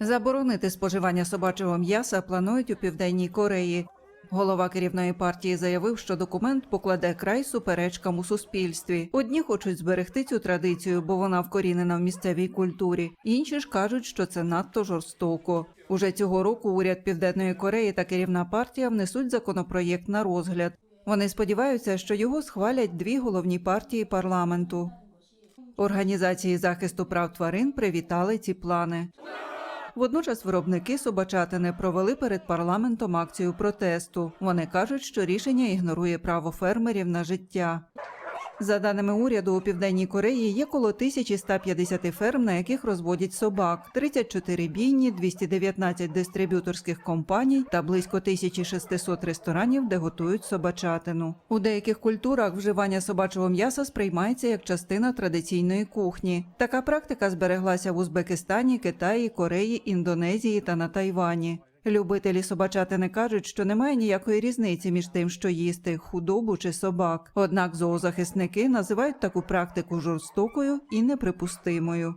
Заборонити споживання собачого м'яса планують у південній Кореї. Голова керівної партії заявив, що документ покладе край суперечкам у суспільстві. Одні хочуть зберегти цю традицію, бо вона вкорінена в місцевій культурі. Інші ж кажуть, що це надто жорстоко. Уже цього року уряд Південної Кореї та керівна партія внесуть законопроєкт на розгляд. Вони сподіваються, що його схвалять дві головні партії парламенту. Організації захисту прав тварин привітали ці плани. Водночас виробники собачатини провели перед парламентом акцію протесту. Вони кажуть, що рішення ігнорує право фермерів на життя. За даними уряду, у південній Кореї є коло 1150 ферм, на яких розводять собак, 34 бійні, 219 дистриб'юторських компаній та близько 1600 ресторанів, де готують собачатину. У деяких культурах вживання собачого м'яса сприймається як частина традиційної кухні. Така практика збереглася в Узбекистані, Китаї, Кореї, Індонезії та на Тайвані. Любителі собачатини кажуть, що немає ніякої різниці між тим, що їсти худобу чи собак. Однак зоозахисники називають таку практику жорстокою і неприпустимою.